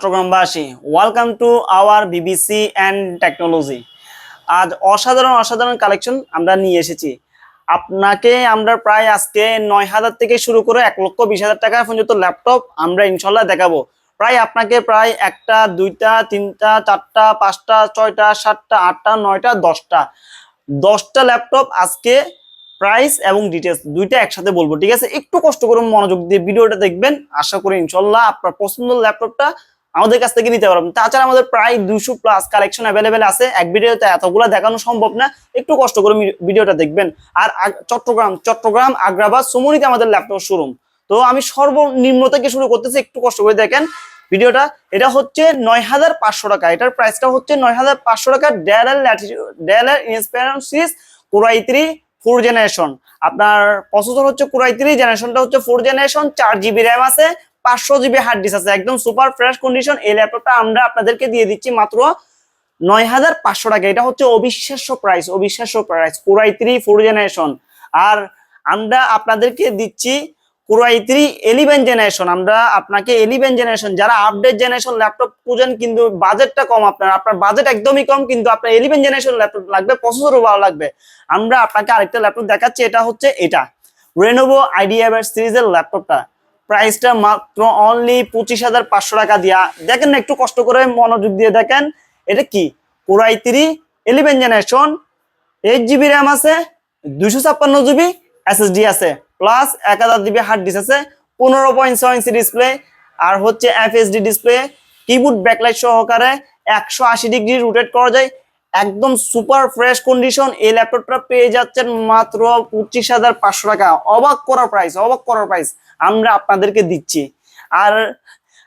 চট্টগ্রামবাসী welcome to our BBC and technology আজ অসাধারণ অসাধারণ কালেকশন আমরা নিয়ে এসেছি। আপনাকে আমরা প্রায় আজকে নয় হাজার থেকে শুরু করে এক লক্ষ বিশ হাজার টাকা পর্যন্ত ল্যাপটপ আমরা ইনশাল্লাহ দেখাবো। প্রায় আপনাকে প্রায় একটা, দুইটা, তিনটা, চারটা, পাঁচটা, ছয়টা, সাতটা, আটটা, নয়টা, দশটা। দশটা ল্যাপটপ আজকে প্রাইস এবং ডিটেলস দুইটা একসাথে বলব, ঠিক আছে? একটু কষ্ট করে মনোযোগ দিয়ে ভিডিওটা দেখবেন। আশা করি ইনশাল্লাহ আপনার পছন্দের ল্যাপটপটা আমাদের কাছ থেকে নিতে পারবেন তাছাড়া আমাদের প্রায় দুশো প্লাস কালেকশন অ্যাভেলেবেল আছে। এক ভিডিওতে এতগুলো দেখানো সম্ভব না। একটু কষ্ট করে ভিডিওটা দেখবেন। আর চট্টগ্রাম চট্টগ্রাম আগ্রাবাদ সুমনিতে আমাদের ল্যাপটপ শোরুম তো আমি সর্বনিম্ন থেকে শুরু করতেছি, একটু কষ্ট করে দেখেন ভিডিওটা। এটা হচ্ছে নয় হাজার পাঁচশো টাকা। এটার প্রাইসটা হচ্ছে নয় হাজার পাঁচশো টাকা। ডেলার ডেলার inspire series core i three four generation আপনার প্রসেসর হচ্ছে কোরাই জেনারেশনটা হচ্ছে ফোর জেনারেশন চার জিবি র্যাম আছে। পাঁচশো জিবি হার্ড ডিস্ক আছে। একদম সুপার ফ্রেশ কন্ডিশন এই ল্যাপটপটা আমরা আপনাদেরকে দিয়ে দিচ্ছি মাত্র নয় হাজার পাঁচশো টাকা। এটা হচ্ছে অবিশ্বাস্য প্রাইস অবিশ্বাস্য price core i three four generation আর আমরা আপনাদেরকে দিচ্ছি core i three eleven generation আমরা আপনাকে এলিভেন জেনারেশন যারা আপডেট জেনারেশন ল্যাপটপ খুঁজেন কিন্তু বাজেটটা কম আপনার। আপনার বাজেট একদমই কম, কিন্তু আপনার এলিভেন জেনারেশন ল্যাপটপ লাগবে প্রসেসরও ভালো লাগবে। আমরা আপনাকে আরেকটা ল্যাপটপ দেখাচ্ছি, এটা হচ্ছে এটা। রেনোভো আইডিয়া সিরিজের ল্যাপটপটা প্রাইসটা মাত্র অনলি পঁচিশ হাজার পাঁচশো টাকা দিয়া। দেখেন না, একটু কষ্ট করে মনোযোগ দিয়ে দেখেন। এটা কি? Core i three eleven generation eight GB RAM আছে, দুইশো ছাপ্পান্ন জিবি এসএসডি আছে প্লাস এক হাজার জিবি হার্ড ডিস্ক আছে, পনেরো পয়েন্ট ছয় ইঞ্চি ডিসপ্লে আর হচ্ছে এফএসডি ডিসপ্লে কিবোর্ড ব্যাকলাইট সহকারে একশো আশি ডিগ্রি রোটেট করা যায়। একদম সুপার ফ্রেশ কন্ডিশন এই ল্যাপটপটা পেয়ে যাচ্ছেন মাত্র পঁচিশ হাজার পাঁচশো টাকা। অবাক করার প্রাইস অবাক করার প্রাইস আমরা আপনাদেরকে দিচ্ছি। আর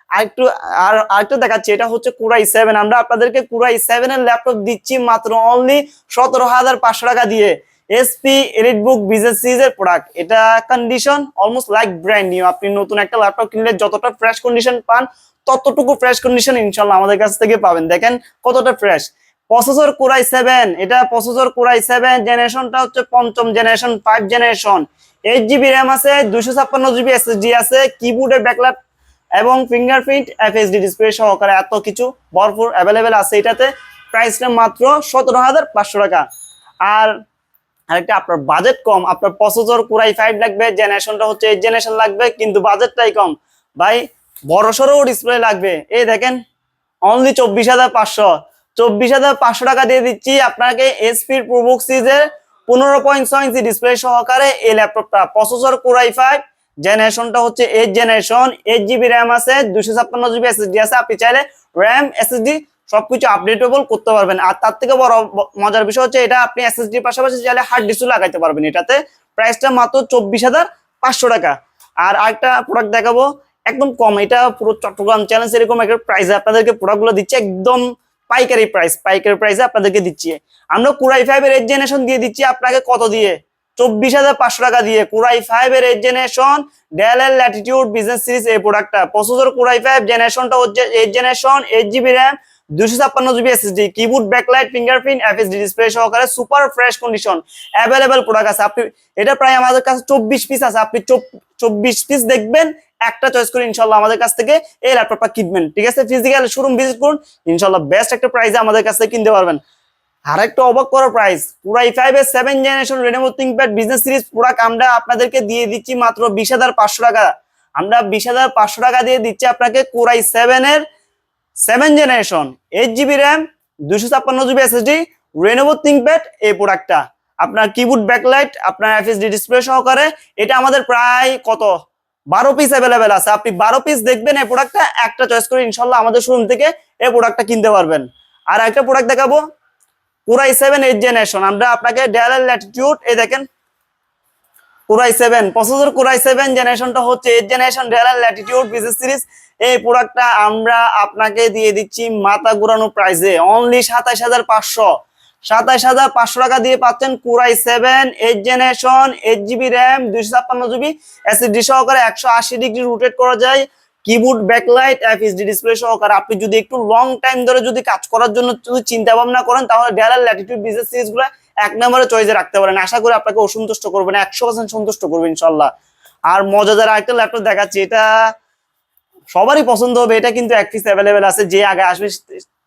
আরেকটু আর আরেকটু দেখাচ্ছি, এটা হচ্ছে কুরাই সেভেন আমরা আপনাদেরকে কুরাই সেভেন এর ল্যাপটপ দিচ্ছি মাত্র অনলি সতেরো হাজার পাঁচশো টাকা দিয়ে। এসপি এলিটবুক বিজনেস সিরিজের প্রোডাক্ট এটা condition almost like brand new আপনি নতুন একটা ল্যাপটপ কিনলে যতটা ফ্রেশ কন্ডিশন পান, ততটুকু ফ্রেশ কন্ডিশন ইনশাল্লাহ আমাদের কাছ থেকে পাবেন। দেখেন কতটা fresh processor Core i seven এটা প্রসেসর কোরাই সেভেন জেনারেশনটা হচ্ছে পঞ্চম generation five generation eight GB RAM আছে, দুইশো ছাপ্পান্ন জিবি এসএসডি আছে কিবোর্ডের ব্যাকলাট এবং ফিঙ্গারপ্রিন্ট এফএসডি ডিসপ্লে সহকারে এত কিছু ভরপুর অ্যাভেলেবেল আছে এটাতে। প্রাইসটা মাত্র সতেরো হাজার পাঁচশো টাকা। আর আরেকটা, আপনার বাজেট কম, আপনার প্রসেসর কুরাই ফাইভ লাগবে জেনারেশনটা হচ্ছে এইট জেনারেশন লাগবে, কিন্তু বাজেটটাই কম। ভাই বড় সড়ো ডিসপ্লে লাগবে। এই দেখেন অনলি চব্বিশ হাজার পাঁচশো। চব্বিশ হাজার পাঁচশো টাকা দিয়ে দিচ্ছি আপনাকে এসপির প্রবুক সিরিজের পনেরো পয়েন্ট ছয় ডিসপ্লে সহকারে এই ল্যাপটপটা প্রসেসর কোরাই ফাইভ জেনারেশনটা হচ্ছে eight generation eight GB RAM আছে দুশো ছাপ্পান্ন জিবি এসএসডি আছে। আপনি চাইলে র্যাম এসএসডি সবকিছু আপডেটেবল করতে পারবেন। আর তার থেকে বড় মজার বিষয় হচ্ছে এটা আপনি এসএসডি পাশাপাশি চাইলে হার্ড ডিস্কও লাগাইতে পারবেন। এটাতে প্রাইসটা মাত্র চব্বিশ হাজার পাঁচশো টাকা। আর আরেকটা প্রোডাক্ট দেখাবো, একদম কম। এটা পুরো চট্টগ্রাম চ্যালেঞ্জ এরকম একটা প্রাইসে আপনাদেরকে প্রোডাক্টগুলো দিচ্ছে একদম পাইকারি প্রাইস পাইকারি প্রাইসে আপনাদেরকে দিচ্ছি। আমরা কুরাই ফাইভ এর জেনারেশন দিয়ে দিচ্ছি আপনাকে কত দিয়ে? চব্বিশ হাজার পাঁচশো টাকা দিয়ে। কুরাই ফাইভ এর generation Dell Latitude business series এই প্রোডাক্টটা প্রসেসর কুরাই ফাইভ জেনারেশনটা হচ্ছে eight generation eight GB RAM দুশো ছাপ্পান্ন backlight fingerprint super fresh condition আছে। আপনি, এটা প্রায় আমাদের কাছে চব্বিশ পিস আছে। আপনি চব্বিশ পিস দেখবেন, একটা চয়েস করে ইনশাল্লাহ আমাদের কাছ থেকে এই কিনবেন। ঠিক আছে? ফিজিক্যাল শোরুম ইনশাল্লাহ বেস্ট একটা আমাদের কাছ থেকে কিনতে পারবেন। আর একটা অবাক জেনারেশন বিজনেস সিরিজ প্রোডাক্ট আমরা আপনাদেরকে দিয়ে দিচ্ছি মাত্র বিশ হাজার পাঁচশো টাকা। আমরা বিশ হাজার পাঁচশো টাকা দিয়ে দিচ্ছি আপনাকে কোরাই সেভেন এর seven generation eight GB RAM দুশো ছাপ্পান্ন জিবি এসএসডি রেনোভো থিঙ্কপ্যাড এই প্রোডাক্টটা আপনার কিবোর্ড ব্যাকলাইট আপনার এফএসডি ডিসপ্লে সহকারে এটা আমাদের প্রায় কত? বারো পিস অ্যাভেলেবেল আছে। আপনি বারো পিস দেখবেন এই প্রোডাক্টটা একটা চয়েস করে ইনশাল্লাহ আমাদের শোরুম থেকে এই প্রোডাক্টটা কিনতে পারবেন। আর একটা প্রোডাক্ট দেখাবো। পুরাই সেভেন এইট জেনারেশন আমরা আপনাকে ডেলার ল্যাটিটিউড এই দেখেন Core i seven processor Core i seven জেনারেশনটা হচ্ছে এইট জেনারেশন ডেলার ল্যাটিটিউড বিজনেস সিরিজ এই প্রোডাক্টটা আমরা আপনাকে দিয়ে দিচ্ছি মাথা ঘুরানো প্রাইসে অনলি সাতাইশ হাজার পাঁচশো। সাতাইশ হাজার পাঁচশো টাকা দিয়ে পাচ্ছেন Core i seven eight generation eight GB RAM দুইশো ছাপ্পান্ন জিবি এসিডি সহকারে একশো আশি ডিগ্রি রোটেট করা যায়। কিবোর্ড ব্যাকলাইট এফএসডি ডিসপ্লে সহকারে আপনি যদি একটু লং টাইম ধরে যদি কাজ করার জন্য যদি চিন্তা ভাবনা করেন, তাহলে ডেলার ল্যাটিটিউড বিজনেস সিরিজগুলো এক নম্বরে চয়েসে রাখতে পারেন। আশা করি আপনাকে অসন্তুষ্ট করবে না, একশো পার্সেন্ট সন্তুষ্ট করবে ইনশাল্লাহ। আর মজাদার আরেকটা ল্যাপটপ দেখাচ্ছি, এটা সবারই পছন্দ হবে, এটা কিন্তু এক পিস অ্যাভেলেবেল আছে, যে আগে আসবে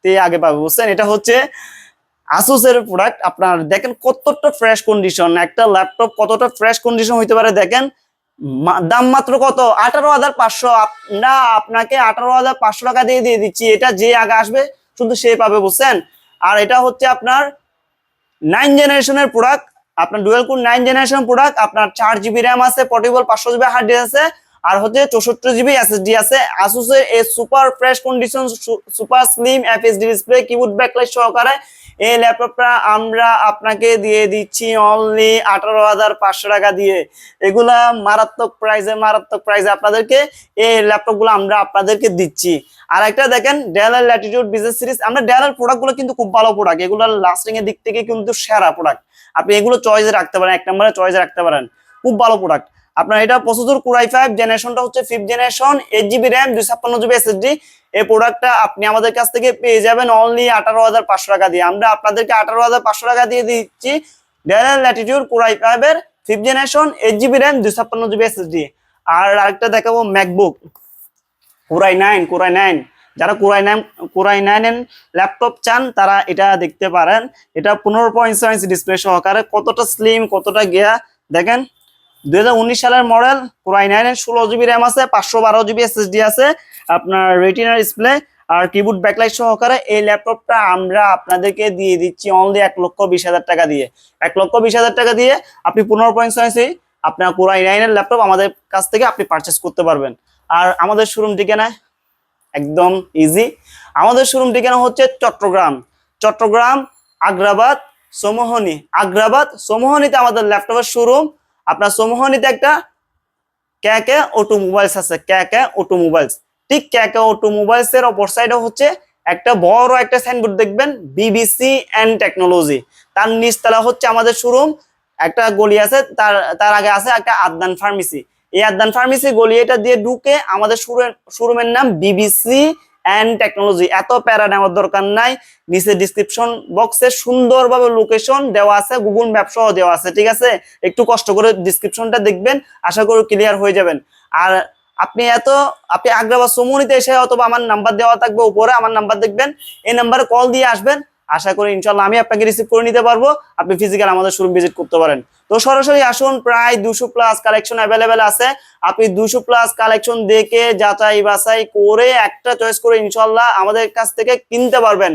তে আগে পাবে, বুঝছেন? এটা হচ্ছে আসুসের প্রোডাক্ট আপনার দেখেন কতটা ফ্রেশ কন্ডিশন একটা ল্যাপটপ কতটা ফ্রেশ কন্ডিশন হইতে পারে, দেখেন। দাম মাত্র কত? আঠারো হাজার পাঁচশো। আমরা আপনাকে আঠারো হাজার পাঁচশো টাকা দিয়ে দিয়ে দিচ্ছি। এটা যে আগে আসবে, শুধু সে পাবে, বুঝছেন? আর এটা হচ্ছে আপনার নাইন জেনারেশনের প্রোডাক্ট আপনার dual core nine generation product আপনার চার জিবি র্যাম আছে পোর্টেবল পাঁচশো জিবি হার্ড ডিস্ক আছে। আর হচ্ছে চৌষট্টি জিবি এসএসডি আছে। আসুসের এই super fresh condition super slim FSD display keyboard backlight সহকারে এই ল্যাপটপটা আমরা আপনাকে দিয়ে দিচ্ছি অনলি আঠারো হাজার পাঁচশো টাকা দিয়ে। এগুলা মারাত্মক প্রাইসে মারাত্মক প্রাইসে আপনাদেরকে এই ল্যাপটপগুলো আমরা আপনাদেরকে দিচ্ছি। আর একটা দেখেন ডেলার ল্যাটিটিউড বিজনেস সিরিজ আমরা ডেলার প্রোডাক্টগুলো কিন্তু খুব ভালো প্রোডাক্ট এগুলো লাস্টিং এর দিক থেকে কিন্তু সেরা প্রোডাক্ট আপনি এগুলো চয়েসে রাখতে পারেন, এক নম্বরে চয়েসে রাখতে পারেন। খুব ভালো প্রোডাক্ট আপনার এটা প্রসেসর কুরাই ফাইভ জেনারেশনটা হচ্ছে fifth generation eight GB RAM দুই ছাপ্পান্ন জিবি এসএসডি এই প্রোডাক্টটা আপনি আমাদের কাছ থেকে পেয়ে যাবেন অনলি আঠারো হাজার পাঁচশো টাকা দিয়ে। আমরা আপনাদেরকে আঠারো হাজার পাঁচশো টাকা দিয়ে দিচ্ছি ডেলার ল্যাটিটিউড কুরাই ফাইভের fifth generation eight GB RAM দুই ছাপ্পান্ন জিবি এসএসডি আর আরেকটা দেখাবো MacBook Core i nine Core i nine যারা Core i nine Core i nine laptop চান, তারা এটা দেখতে পারেন। এটা পনেরো পয়েন্ট সেভেন ডিসপ্লে সহকারে কতটা স্লিম কতটা গিয়া দেখেন। দুই হাজার উনিশ সালের মডেল কোরাই নাইনের ষোলো জিবি র্যাম আছে, পাঁচশো বারো জিবি এসএসডি আছে, আপনার রেটিনার ডিসপ্লে আর কিবোর্ড ব্যাকলাইট সহকারে এই ল্যাপটপটা আমরা আপনাদেরকে দিয়ে দিচ্ছি অনলি এক লক্ষ বিশ হাজার টাকা দিয়ে। এক লক্ষ বিশ হাজার টাকা দিয়ে আপনি পনেরো পয়েন্ট সেভেন আপনার কোরাই নাইনের ল্যাপটপ আমাদের কাছ থেকে আপনি পারচেস করতে পারবেন। আর আমাদের শোরুম ঠিকানা একদম ইজি আমাদের শোরুম ঠিকানা হচ্ছে চট্টগ্রাম। চট্টগ্রাম, আগ্রাবাদ, সমোহনী। আগ্রাবাদ, সমোহনীতে আমাদের ল্যাপটপের শোরুম আপনার সমোহনীতে একটা ক্যাকে অটোমোবাইলস আছে, ক্যাকে অটোমোবাইলস ঠিক ক্যাকে অটোমোবাইলস এর অপর সাইডে হচ্ছে একটা বড় একটা সাইনবোর্ড দেখবেন বিবিসি এন্ড টেকনোলজি তার নিচতলা হচ্ছে আমাদের শোরুম একটা গলি আছে, তার তার আগে আছে একটা আদনান ফার্মেসি এই আদনান ফার্মেসি গলি এটা দিয়ে ঢুকে আমাদের শোরুমের নাম বিবিসি অ্যান্ড টেকনোলজি এত প্যারা নেওয়ার দরকার নাই। নিচে ডিসক্রিপশন বক্সে সুন্দরভাবে লোকেশন দেওয়া আছে গুগল ম্যাপ দেওয়া আছে, ঠিক আছে? একটু কষ্ট করে ডিসক্রিপশনটা দেখবেন, আশা করি ক্লিয়ার হয়ে যাবেন। আর আপনি এত, আপনি আগ্রাবাদ সমুনিতে এসে অথবা আমার নাম্বার দেওয়া থাকবে উপরে, আমার নাম্বার দেখবেন, এই নাম্বারে কল দিয়ে আসবেন। আশা করি ইনশাল্লাহ আমি আপনাকে রিসিভ করে নিতে পারব। আপনি ফিজিক্যাল আমাদের শোরুম ভিজিট করতে পারেন। তো সরাসরি আসুন, প্রায় দুশো প্লাস কালেকশন অ্যাভেলেবেল আছে। আপনি দুশো প্লাস কালেকশন দেখে, যাচাই বাছাই করে একটা চয়েস করে ইনশাল্লাহ আমাদের কাছ থেকে কিনতে পারবেন।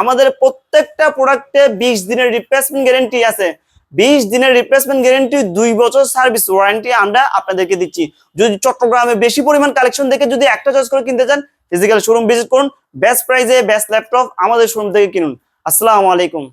আমাদের প্রত্যেকটা প্রোডাক্টে বিশ দিনের রিপ্লেসমেন্ট গ্যারেন্টি আছে। বিশ দিনের রিপ্লেসমেন্ট গ্যারেন্টি দুই বছর সার্ভিস ওয়ারেন্টি আমরা আপনাদেরকে দিচ্ছি। যদি চট্টগ্রামে বেশি পরিমাণ কালেকশন দেখে যদি একটা চয়েস করে কিনতে চান ফিজিক্যাল শোরুম ভিজিট করুন বেস্ট প্রাইজে বেস্ট ল্যাপটপ আমাদের শোরুম থেকে কিনুন। আসসালামু আলাইকুম।